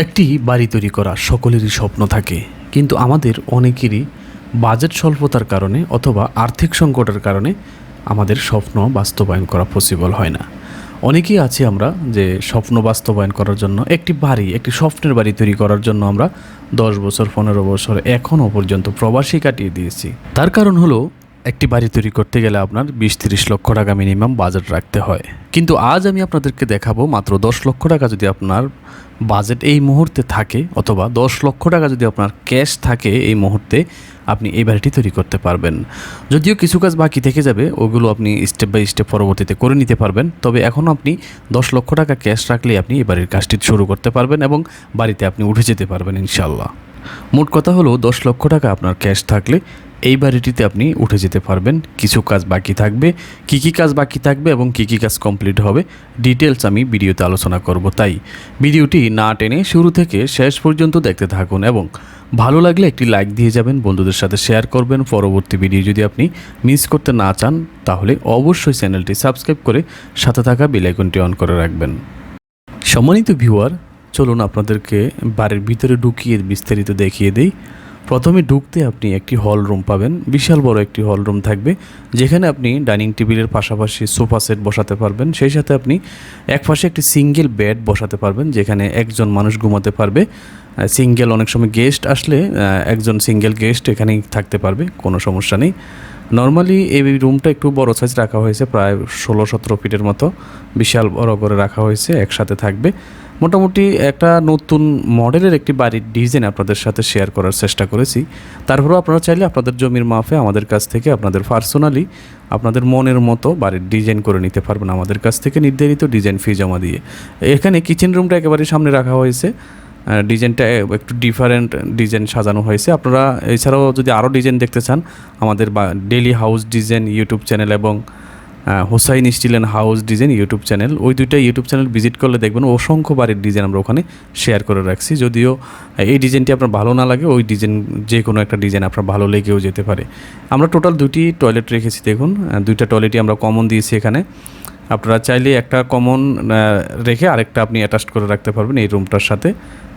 একটি বাড়ি তৈরি করা সকলেরই স্বপ্ন থাকে, কিন্তু আমাদের অনেকেরই বাজেট স্বল্পতার কারণে অথবা আর্থিক সংকটের কারণে আমাদের স্বপ্ন বাস্তবায়ন করা পসিবল হয় না। অনেকেই আছি আমরা যে স্বপ্ন বাস্তবায়ন করার জন্য একটি বাড়ি, একটি স্বপ্নের বাড়ি তৈরি করার জন্য আমরা দশ বছর, পনেরো বছর এখনও পর্যন্ত প্রবাসী কাটিয়ে দিয়েছি। তার কারণ হলো একটি বাড়ি তৈরি করতে গেলে আপনার বিশ তিরিশ লক্ষ টাকা মিনিমাম বাজেট রাখতে হয়। কিন্তু আজ আমি আপনাদেরকে দেখাবো মাত্র দশ লক্ষ টাকা যদি আপনার বাজেট এই মুহূর্তে থাকে অথবা দশ লক্ষ টাকা যদি আপনার ক্যাশ থাকে এই মুহূর্তে আপনি এই বাড়িটি তৈরি করতে পারবেন। যদিও কিছু কাজ বাকি থেকে যাবে, ওগুলো আপনি স্টেপ বাই স্টেপ পরবর্তীতে করে নিতে পারবেন। তবে এখন আপনি দশ লক্ষ টাকা ক্যাশ রাখলে আপনি এই বাড়ির কাজটি শুরু করতে পারবেন এবং বাড়িতে আপনি উঠে যেতে পারবেন ইনশাল্লাহ মোট কথা হলো দশ লক্ষ টাকা আপনার ক্যাশ থাকলে এই বাড়িটিতে আপনি উঠে যেতে পারবেন। কিছু কাজ বাকি থাকবে। কি কি কাজ বাকি থাকবে এবং কি কি কাজ কমপ্লিট হবে ডিটেলস আমি ভিডিওতে আলোচনা করব তাই। ভিডিওটি না টেনে শুরু থেকে শেষ পর্যন্ত দেখতে থাকুন এবং ভালো লাগলে একটি লাইক দিয়ে যাবেন, বন্ধুদের সাথে শেয়ার করবেন। পরবর্তী ভিডিও যদি আপনি মিস করতে না চান, তাহলে অবশ্যই চ্যানেলটি সাবস্ক্রাইব করে সাথে থাকা বেলাইকনটি অন করে রাখবেন। সম্মানিত ভিউয়ার, চলুন আপনাদেরকে বাড়ির ভিতরে ঢুকিয়ে বিস্তারিত দেখিয়ে দেই। প্রথমে ঢুকতে আপনি একটি হল রুম পাবেন, বিশাল বড় একটি হল রুম থাকবে, যেখানে আপনি ডাইনিং টেবিলের পাশাপাশি সোফা সেট বসাতে পারবেন, সেই সাথে আপনি এক পাশে একটি সিঙ্গেল বেড বসাতে পারবেন, যেখানে একজন মানুষ ঘুমাতে পারবে। সিঙ্গেল অনেক সময় গেস্ট আসলে একজন সিঙ্গেল গেস্ট এখানেই থাকতে পারবে, কোনো সমস্যা নেই। নর্মালি এই রুমটা একটু বড় সাইজ রাখা হয়েছে, প্রায় ষোলো সতেরো ফিটের মতো, বিশাল বড় করে রাখা হয়েছে, একসাথে থাকবে। মোটামুটি একটা নতুন মডেলের একটি বাড়ির ডিজাইন আপনাদের সাথে শেয়ার করার চেষ্টা করেছি। তারপরেও আপনারা চাইলে আপনাদের জমির মাফে আমাদের কাছ থেকে আপনাদের পার্সোনালি আপনাদের মনের মতো বাড়ির ডিজাইন করে নিতে পারবেন আমাদের কাছ থেকে নির্ধারিত ডিজাইন ফি জমা দিয়ে। এখানে কিচেন রুমটা একেবারে সামনে রাখা হয়েছে। ডিজাইনটা একটু ডিফারেন্ট ডিজাইন সাজানো হয়েছে। আপনারা এছাড়াও যদি আরও ডিজাইন দেখতে চান, আমাদের বা daily house design YouTube channel এবং Hossain steel and house design YouTube channel. ওই দুইটা ইউটিউব চ্যানেল ভিজিট করলে দেখবেন অসংখ্য বাড়ির ডিজাইন আমরা ওখানে শেয়ার করে রাখছি। যদিও এই ডিজাইনটি আপনার ভালো না লাগে, ওই ডিজাইন যে কোনো একটা ডিজাইন আপনার ভালো লেগেও যেতে পারে। আমরা টোটাল দুটি টয়লেট রেখেছি, দেখুন। দুইটা টয়লেটই আমরা কমন দিয়েছি এখানে। আপনারা চাইলে একটা কমন রেখে আরেকটা আপনি অ্যাটাচ করে রাখতে পারবেন এই রুমটার সাথে।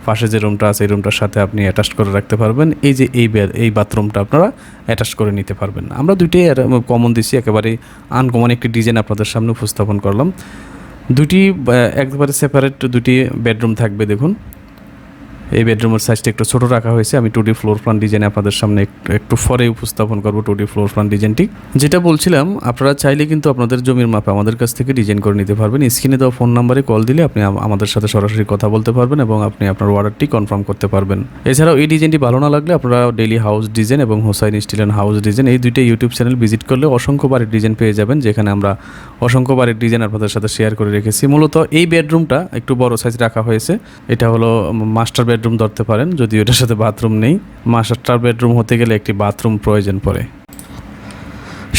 পাশে যে রুমটা আছে, এই রুমটার সাথে আপনি অ্যাটাচ করে রাখতে পারবেন। এই যে এই এই বাথরুমটা আপনারা অ্যাটাচ করে নিতে পারবেন আমরা দুইটাই কমন দিছি, একেবারে আনকমন একটি ডিজাইন আপনাদের সামনে উপস্থাপন করলাম। দুটি একবারে সেপারেট দুটি বেডরুম থাকবে, দেখুন। এই বেডরুমের সাইজটা একটু ছোট রাখা হয়েছে। আমি two D floor plan design আপনাদের সামনে একটু পরে উপস্থাপন করব টু ডি ফ্লোর প্ল্যান ডিজাইনটি যেটা বলছিলাম, আপনারা চাইলে কিন্তু আপনাদের জমির মাপে আমাদের কাছ থেকে ডিজাইন করে নিতে পারবেন। স্ক্রিনে দেওয়া ফোন নাম্বারে কল দিলে আপনি আমাদের সাথে সরাসরি কথা বলতে পারবেন এবং আপনি আপনার অর্ডারটি কনফার্ম করতে পারবেন। এছাড়াও এই ডিজাইনটি ভালো না লাগলে আপনারা ডেলি হাউস ডিজাইন এবং Hossain steel and house design এই দুইটা ইউটিউব চ্যানেল ভিজিট করলে অসংখ্য বাড়ির ডিজাইন পেয়ে যাবেন, যেখানে আমরা অসংখ্য বাড়ির ডিজাইন আপনাদের সাথে শেয়ার করে রেখেছি। মূলত এই বেডরুমটা একটু বড় সাইজ রাখা হয়েছে। এটা হলো মাস্টার বেডরুম ধরতে পারেন যদি এটার সাথে বাথরুম নেই। মাস্টার বেডরুম হতে গেলে একটি বাথরুম প্রয়োজন পড়ে।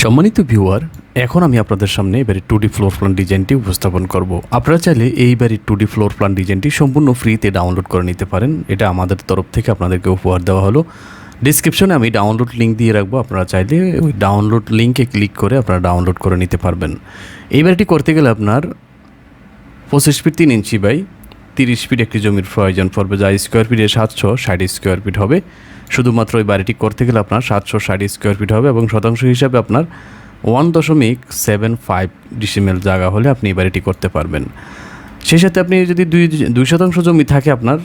সম্মানিত ভিউয়ার, এখন আমি আপনাদের সামনে এবারে টু ডি ফ্লোর প্ল্যান ডিজাইনটি উপস্থাপন করব। আপনারা চাইলে এই বাড়ির টু ডি ফ্লোর প্ল্যান ডিজাইনটি সম্পূর্ণ ফ্রিতে ডাউনলোড করে নিতে পারেন। এটা আমাদের তরফ থেকে আপনাদেরকে উপহার দেওয়া হলো। ডিসক্রিপশনে আমি ডাউনলোড লিঙ্ক দিয়ে রাখব, আপনারা চাইলে ওই ডাউনলোড লিঙ্কে ক্লিক করে আপনারা ডাউনলোড করে নিতে পারবেন। এই বাড়িটি করতে গেলে আপনার পঁচিশ ফিট তিন ইঞ্চি বাই তিরিশ ফিট একটি জমির প্রয়োজন পড়বে, যা স্কোয়ার ফিটে সাতশো ষাট স্কোয়ার ফিট হবে। শুধুমাত্র ওই বাড়িটি করতে গেলে আপনার সাতশো ষাট স্কোয়ার ফিট হবে এবং শতাংশ হিসাবে আপনার ওয়ান দশমিক সেভেন ফাইভ ডিসিমেল জায়গা হলে আপনি এই বাড়িটি করতে পারবেন। সেই সাথে আপনি যদি দুই দুই শতাংশ জমি থাকে আপনার,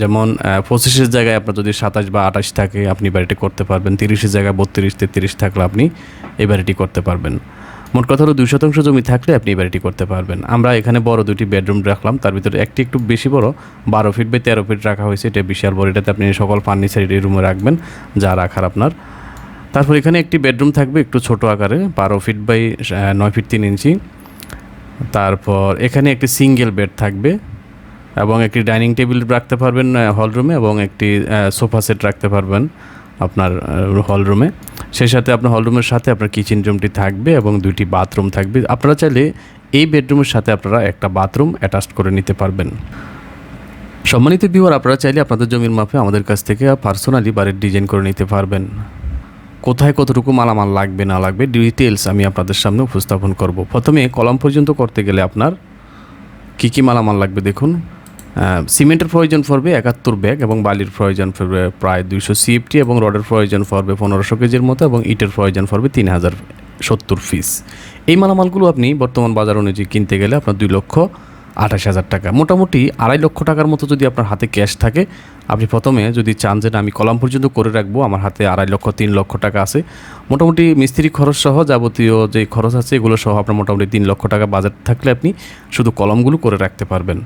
যেমন পঁচিশের জায়গায় আপনার যদি সাতাশ বা আঠাশ থাকে, আপনি বাড়িটি করতে পারবেন। তিরিশের জায়গায় বত্রিশ, তেত্রিশ থাকলে আপনি এই বাড়িটি করতে পারবেন। মোট কথা হলো দুই শতাংশ জমি থাকলে আপনি এই বাড়িটি করতে পারবেন। আমরা এখানে বড় দুটি বেডরুম রাখলাম, তার ভিতরে একটি একটু বেশি বড়, বারো ফিট বাই তেরো ফিট রাখা হয়েছে, এটা বিশাল বড়, এটাতে আপনি সকল ফার্নিচার এই রুমে রাখবেন, যা রাখার আপনার। তারপর এখানে একটি বেডরুম থাকবে একটু ছোট আকারে, বারো ফিট বাই নয় ফিট তিন ইঞ্চি। তারপর এখানে একটি সিঙ্গেল বেড থাকবে এবং একটি ডাইনিং টেবিল রাখতে পারবেন হল রুমে এবং একটি সোফা সেট রাখতে পারবেন আপনার হল রুমে। সেই সাথে আপনার হলরুমের সাথে আপনার কিচেন রুমটি থাকবে এবং দুইটি বাথরুম থাকবে। আপনারা চাইলে এই বেডরুমের সাথে আপনারা একটা বাথরুম অ্যাটাচ করে নিতে পারবেন। সম্মানিত ভিউয়ার আপনারা চাইলে আপনাদের জমির মাপে আমাদের কাছ থেকে পার্সোনালি বাড়ির ডিজাইন করে নিতে পারবেন। কোথায় কতটুকু মালামাল লাগবে, না লাগবে ডিটেলস আমি আপনাদের সামনে উপস্থাপন করব। প্রথমে কলম পর্যন্ত করতে গেলে আপনার কী কী মালামাল লাগবে দেখুন। সিমেন্টের প্রয়োজন পড়বে একাত্তর ব্যাগ এবং বালির প্রয়োজন পড়বে প্রায় দুইশো সিএফটি এবং রডের প্রয়োজন পড়বে পনেরোশো কেজির মতো এবং ইটের প্রয়োজন পড়বে তিন হাজার সত্তর পিস। এই মালামালগুলো আপনি বর্তমান বাজার অনুযায়ী কিনতে গেলে আপনার দুই লক্ষ আঠাশ হাজার টাকা। মোটামুটি আড়াই লক্ষ টাকার মতো যদি আপনার হাতে ক্যাশ থাকে, আপনি প্রথমে যদি চান যে আমি কলাম পর্যন্ত করে রাখব, আমার হাতে আড়াই লক্ষ, তিন লক্ষ টাকা আছে। মোটামুটি মিস্ত্রি খরচ সহ যাবতীয় যে খরচ আছে, এগুলো সহ আপনার মোটামুটি তিন লক্ষ টাকা বাজেট থাকলে আপনি শুধু কলমগুলো করে রাখতে পারবেন।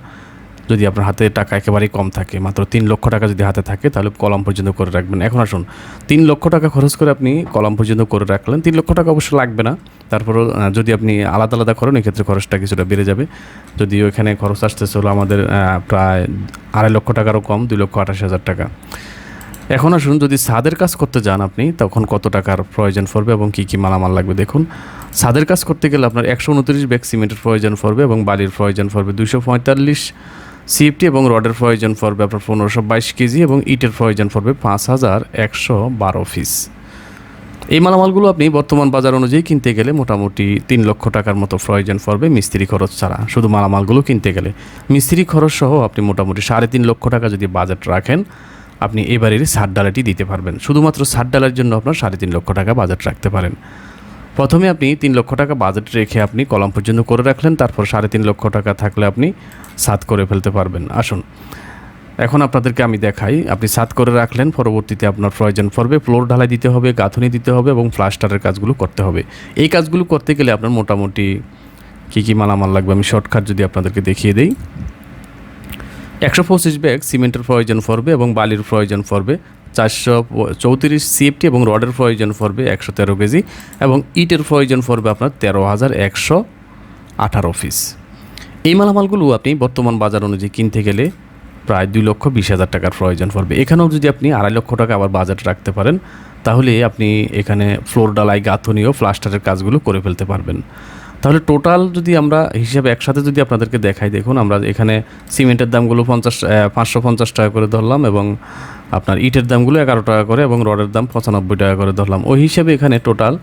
যদি আপনার হাতে টাকা একেবারেই কম থাকে, মাত্র তিন লক্ষ টাকা যদি হাতে থাকে, তাহলে কলম পর্যন্ত করে রাখবেন। এখন আসুন, তিন লক্ষ টাকা খরচ করে আপনি কলম পর্যন্ত করে রাখলেন, তিন লক্ষ টাকা অবশ্য লাগবে না। তারপরও যদি আপনি আলাদা আলাদা করেন, এক্ষেত্রে খরচটা কিছুটা বেড়ে যাবে। যদি ওইখানে খরচ আসতেছে হলো আমাদের প্রায় আড়াই লক্ষ টাকারও কম, দুই লক্ষ আঠাশ হাজার টাকা। এখন আসুন, যদি ছাদের কাজ করতে যান আপনি, তখন কত টাকার প্রয়োজন পড়বে এবং কী কী মালামাল লাগবে দেখুন। ছাদের কাজ করতে গেলে আপনার একশো উনত্রিশ ব্যাগ সিমেন্টের প্রয়োজন পড়বে এবং বালির প্রয়োজন পড়বে দুশো পঁয়তাল্লিশ। সিএফটি এবং রডের প্রয়োজন পড়বে আপনার পনেরোশো বাইশ কেজি এবং ইটের প্রয়োজন পড়বে পাঁচ হাজার একশো বারো পিস এই মালামালগুলো আপনি বর্তমান বাজার অনুযায়ী কিনতে গেলে মোটামুটি তিন লক্ষ টাকার মতো প্রয়োজন পড়বে মিস্ত্রি খরচ ছাড়া। শুধু মালামালগুলো কিনতে গেলে। মিস্ত্রি খরচ সহ আপনি মোটামুটি সাড়ে তিন লক্ষ টাকা যদি বাজেট রাখেন, আপনি এবারের সাত ডালাটি দিতে পারবেন। শুধুমাত্র সাত ডালার জন্য আপনার সাড়ে তিন লক্ষ টাকা বাজেট রাখতে পারেন। প্রথমে আপনি তিন লক্ষ টাকা বাজেট রেখে আপনি কলম পর্যন্ত করে রাখলেন, তারপর সাড়ে তিন লক্ষ টাকা থাকলে আপনি সাত করে ফেলতে পারবেন। আসুন, এখন আপনাদেরকে আমি দেখাই। আপনি সাত করে রাখলেন, পরবর্তীতে আপনার প্রয়োজন পড়বে, ফ্লোর ঢালাই দিতে হবে, গাঁথুনি দিতে হবে এবং প্লাস্টারের কাজগুলো করতে হবে। এই কাজগুলো করতে গেলে আপনার মোটামুটি কী কী মালামাল লাগবে? আমি শর্টকাট যদি আপনাদেরকে দেখিয়ে দিই। একশো পঁচিশ ব্যাগ সিমেন্টের প্রয়োজন পড়বে এবং বালির প্রয়োজন পড়বে। চারশো চৌত্রিশ সিএফটি এবং রডের প্রয়োজন পড়বে একশো তেরো কেজি এবং ইটের প্রয়োজন পড়বে আপনার তেরো হাজার একশো আঠারো পিস এই মালামালগুলো আপনি বর্তমান বাজার অনুযায়ী কিনতে গেলে প্রায় দুই লক্ষ বিশ হাজার টাকার প্রয়োজন পড়বে। এখানেও যদি আপনি আড়াই লক্ষ টাকা আবার বাজেট রাখতে পারেন, তাহলে আপনি এখানে ফ্লোর ডালাই গাঁথনি ও প্লাস্টারের কাজগুলো করে ফেলতে পারবেন। তাহলে টোটাল যদি আমরা হিসাবে একসাথে যদি আপনাদেরকে দেখাই, দেখুন আমরা এখানে সিমেন্টের দামগুলো পঞ্চাশ পাঁচশো পঞ্চাশ টাকা করে ধরলাম এবং আপনার ইটের দামগুলো এগারো টাকা করে এবং রডের দাম পঁচানব্বই টাকা করে ধরলাম। ওই হিসাবে এখানে টোটাল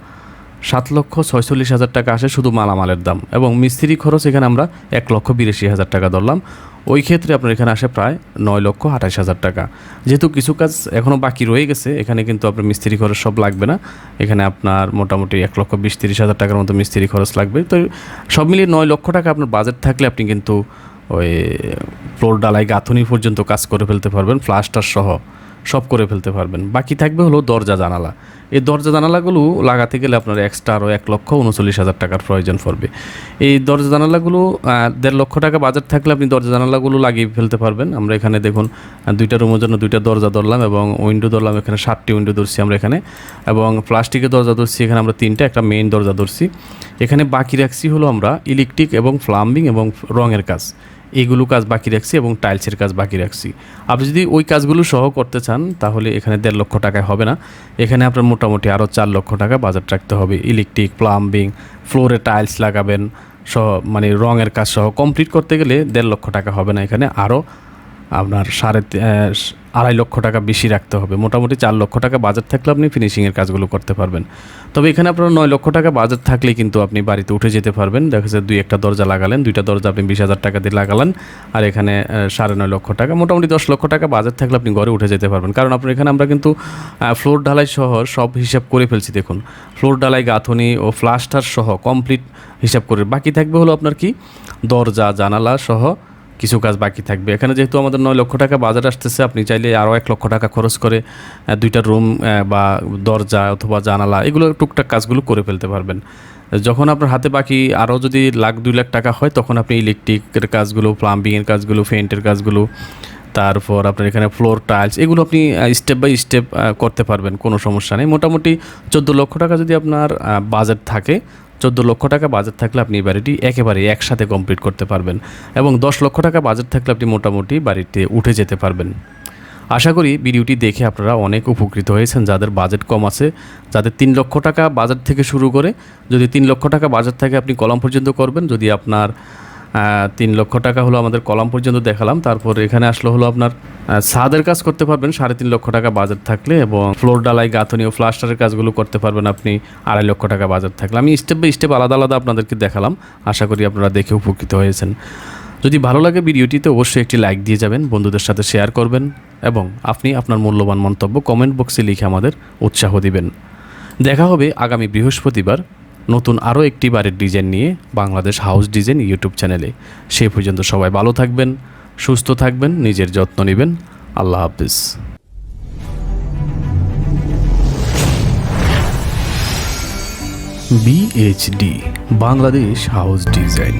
সাত লক্ষ ছয়চল্লিশ হাজার টাকা আসে শুধু মালামালের দাম এবং মিস্ত্রি খরচ এখানে আমরা এক লক্ষ বিরাশি হাজার টাকা ধরলাম। ওই ক্ষেত্রে আপনার এখানে আসে প্রায় নয় লক্ষ আঠাশ হাজার টাকা। যেহেতু কিছু কাজ এখনও বাকি রয়ে গেছে, এখানে কিন্তু আপনার মিস্ত্রি খরচ সব লাগবে না। এখানে আপনার মোটামুটি এক লক্ষ বিশ তিরিশ হাজার টাকার মতো মিস্ত্রি খরচ লাগবে। তো সব মিলিয়ে নয় লক্ষ টাকা আপনার বাজেট থাকলে আপনি কিন্তু ওই ফ্লোর ডালাই গাঁথনি পর্যন্ত কাজ করে ফেলতে পারবেন প্লাস্টার সহ সব করে ফেলতে পারবেন। বাকি থাকবে হলো দরজা জানালা। এই দরজা জানালাগুলো লাগাতে গেলে আপনার এক্সট্রা আরও এক লক্ষ উনচল্লিশ হাজার টাকার প্রয়োজন পড়বে। এই দরজা জানালাগুলো দেড় লক্ষ টাকা বাজার থাকলে আপনি দরজা জানালাগুলো লাগিয়ে ফেলতে পারবেন। আমরা এখানে দেখুন দুইটা রুমের জন্য দুইটা দরজা ধরলাম এবং উইন্ডো ধরলাম, এখানে সাতটি উইন্ডো ধরছি আমরা এখানে। এবং প্লাস্টিকের দরজা ধরছি, এখানে আমরা তিনটা, একটা মেইন দরজা ধরছি। এখানে বাকি রাখছি হলো আমরা ইলেকট্রিক এবং প্লাম্বিং এবং রঙের কাজ। এইগুলো কাজ বাকি রাখছি এবং টাইলসের কাজ বাকি রাখছি। আপনি যদি ওই কাজগুলো সহ করতে চান, তাহলে এখানে দেড় লক্ষ টাকায় হবে না। এখানে আপনার মোটামুটি আরও চার লক্ষ টাকা বাজেট রাখতে হবে। ইলেকট্রিক, প্লাম্বিং, ফ্লোরে টাইলস লাগাবেন, সহ মানে রঙের কাজ সহ। কমপ্লিট করতে গেলে দেড় লক্ষ টাকা হবে না এখানে। আরও আপনার সাড়ে আড়াই লক্ষ টাকা বেশি রাখতে হবে। মোটামুটি চার লক্ষ টাকা বাজেট থাকলে আপনি ফিনিশিংয়ের কাজগুলো করতে পারবেন। তবে এখানে আপনার নয় লক্ষ টাকা বাজেট থাকলে কিন্তু আপনি বাড়িতে উঠে যেতে পারবেন। দেখা যাচ্ছে দুই একটা দরজা লাগালেন, দুইটা দরজা আপনি বিশ হাজার টাকা দিয়ে লাগালেন আর এখানে সাড়ে নয় লক্ষ টাকা। মোটামুটি দশ লক্ষ টাকা বাজেট থাকলে আপনি ঘরে উঠে যেতে পারবেন। কারণ আপনার এখানে আমরা কিন্তু ফ্লোর ঢালাই সহ সব হিসাব করে ফেলছি। দেখুন ফ্লোর ঢালাই, গাঁথনি ও প্লাস্টার সহ কমপ্লিট হিসাব করে। বাকি থাকবে হলো আপনার কি? দরজা, জানালা সহ কিছু কাজ বাকি থাকবে। এখানে যেহেতু আমাদের নয় লক্ষ টাকা বাজার আসতেছে, আপনি চাইলে আরও এক লক্ষ টাকা খরচ করে দুইটা রুম বা দরজা অথবা জানালা, এগুলো টুকটাক কাজগুলো করে ফেলতে পারবেন। যখন আপনার হাতে বাকি আরও যদি লাখ, দুই লাখ টাকা হয়, তখন আপনি ইলেকট্রিকের কাজগুলো, প্লাম্বিংয়ের কাজগুলো, ফেন্টের কাজগুলো, তারপর আপনার এখানে ফ্লোর টাইলস, এগুলো আপনি স্টেপ বাই স্টেপ করতে পারবেন, কোনো সমস্যা নেই। মোটামুটি চোদ্দ লক্ষ টাকা যদি আপনার বাজেট থাকে চোদ্দ লক্ষ টাকা বাজেট থাকলে আপনি এই বাড়িটি একেবারে একসাথে কমপ্লিট করতে পারবেন এবং দশ লক্ষ টাকা বাজেট থাকলে আপনি মোটামুটি বাড়িতে উঠে যেতে পারবেন। আশা করি ভিডিওটি দেখে আপনারা অনেক উপকৃত হয়েছেন, যাদের বাজেট কম আছে, যাদের তিন লক্ষ টাকা বাজেট থেকে শুরু করে যদি তিন লক্ষ টাকা বাজেট থাকে আপনি কলম পর্যন্ত করবেন। যদি আপনার তিন লক্ষ টাকা হলো আমাদের কলাম পর্যন্ত দেখালাম। তারপর এখানে আসলো হলো আপনার ছাদের কাজ করতে পারবেন, সাড়ে তিন লক্ষ টাকা বাজেট থাকলে এবং ফ্লোর ডালাই গাঁথনি ও প্লাস্টারের কাজগুলো করতে পারবেন আপনি আড়াই লক্ষ টাকা বাজেট থাকলে। আমি স্টেপ বাই স্টেপ আলাদা আলাদা আপনাদেরকে দেখালাম, আশা করি আপনারা দেখে উপকৃত হয়েছেন। যদি ভালো লাগে ভিডিওটিতে অবশ্যই একটি লাইক দিয়ে যাবেন, বন্ধুদের সাথে শেয়ার করবেন এবং আপনি আপনার মূল্যবান মন্তব্য কমেন্ট বক্সে লিখে আমাদের উৎসাহ দিবেন। দেখা হবে আগামী বৃহস্পতিবার। নতুন আরও একটি বাড়ির ডিজাইন নিয়ে বাংলাদেশ হাউস ডিজাইন ইউটিউব চ্যানেলে সে পর্যন্ত সবাই ভালো থাকবেন, সুস্থ থাকবেন, নিজের যত্ন নেবেন। আল্লাহ হাফিজ। BHD Bangladesh house design